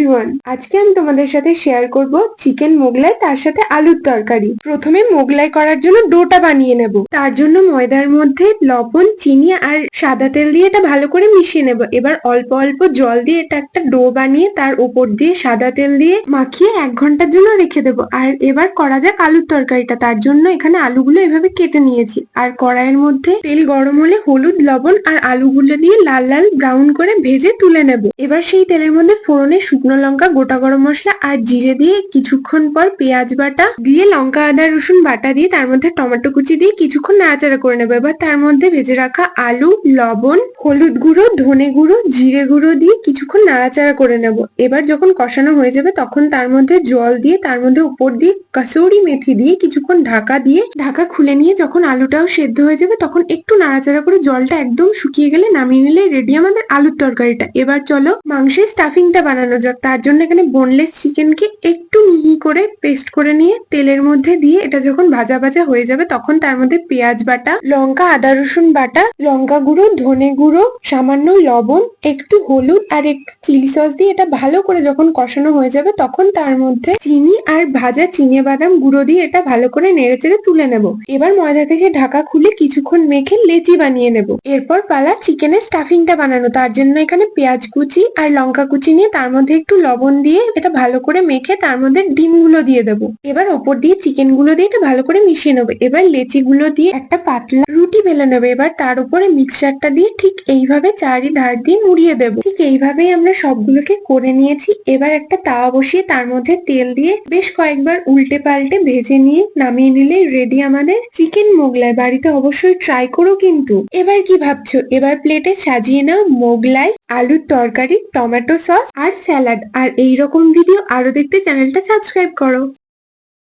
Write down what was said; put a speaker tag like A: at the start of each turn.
A: Everyone আজকে আমি তোমাদের সাথে শেয়ার করব চিকেন মোগলাই, তার সাথে আলুর তরকারি। প্রথমে মোগলাই করার জন্য ডোটা বানিয়ে নেব। তার জন্য ময়দার মধ্যে লবণ, চিনি আর সাদা তেল দিয়ে এটা ভালো করে মিশিয়ে নেব। এবার অল্প অল্প জল দিয়ে এটা একটা ডো বানিয়ে তার উপর দিয়ে সাদা তেল দিয়ে মাখিয়ে এক ঘণ্টার জন্য রেখে দেবো। আর এবার করা যাক আলুর তরকারিটা। তার জন্য এখানে আলুগুলো এভাবে কেটে নিয়েছি। আর কড়াইয়ের মধ্যে তেল গরম হলে হলুদ, লবণ আর আলুগুলো দিয়ে লাল লাল ব্রাউন করে ভেজে তুলে নেব। এবার সেই তেলের মধ্যে ফোড়নে শুকনো লঙ্কা, গোটা গরম মশলা আর জিরে দিয়ে কিছুক্ষণ পর পেঁয়াজ বাটা দিয়ে লঙ্কা, আদা, রসুন বাটা দিয়ে তার মধ্যে টমেটো কুচি দিয়ে কিছুক্ষণ নাড়াচাড়া করে নেব। এবার তার মধ্যে ভেজে রাখা আলু, লবণ, হলুদ গুঁড়ো, ধনে গুঁড়ো, জিরে গুঁড়ো দিয়ে কিছুক্ষণ নাড়াচাড়া করে নেব। এবার যখন কষানো হয়ে যাবে তখন তার মধ্যে জল দিয়ে তার মধ্যে উপর দিয়ে কাসৌরি মেথি দিয়ে কিছুক্ষণ ঢাকা দিয়ে ঢাকা খুলে নিয়ে যখন আলুটাও সেদ্ধ হয়ে যাবে তখন একটু নাড়াচাড়া করে জলটা একদম শুকিয়ে গেলে নামিয়ে নিলে রেডি আমাদের আলুর তরকারিটা। এবার চলো মাংসের স্টাফিংটা বানানো যাক। তার জন্য এখানে বোনলেস চিকেনকে একটু মিহি করে পেস্ট করে নিয়ে তেলের মধ্যে দিয়ে এটা যখন ভাজা ভাজা হয়ে যাবে তখন তার মধ্যে পেঁয়াজ বাটা, লঙ্কা, আদা, রসুন বাটা, লঙ্কা গুঁড়ো, ধনে গুঁড়ো, সামান্য লবণ, একটু হলুদ আর একটু চিলি সস দিয়ে এটা ভালো করে যখন কষানো হয়ে যাবে তখন তার মধ্যে চিনি আর ভাজা চিনে বাদাম গুঁড়ো দিয়ে এটা ভালো করে নেড়ে চেড়ে তুলে নেব। এবার ময়দা থেকে ঢাকা খুলে কিছুক্ষণ মেখে লেচি বানিয়ে নেব। এরপর পালা চিকেনের স্টাফিংটা বানানো, তার জন্য এখানে পেঁয়াজ কুচি আর লঙ্কা কুচি নিয়ে তার মধ্যে একটু লবণ দিয়ে এটা ভালো করে মেখে তার মধ্যে ডিমগুলো দিয়ে দেবো। এবার ওপর দিয়ে চিকেনগুলো দিয়ে এটা ভালো করে মিশিয়ে নেব। এবার লেচি গুলো দিয়ে একটা পাতলা রুটি বেলে নেব। এবার তার উপরে মিক্সচারটা দিয়ে ঠিক এইভাবে চারিধার দিয়ে মুড়িয়ে দেবো। ঠিক এইভাবেই আমরা সবগুলোকে করে নিয়েছি। এবার একটা তাওয়া বসিয়ে তার মধ্যে তেল দিয়ে বেশ কয়েকবার উল্টে পাল্টে ভেজে নিয়ে নামিয়ে নিলে রেডি আমাদের চিকেন মোগলাই। বাড়িতে অবশ্যই ট্রাই করো কিন্তু। এবার কি ভাবছ? এবার প্লেটে সাজিয়ে নাও মোগলাই, আলুর তরকারি টমেটো সস আর স্যালাড আর এইরকম ভিডিও আরও দেখতে চ্যানেলটা সাবস্ক্রাইব করো।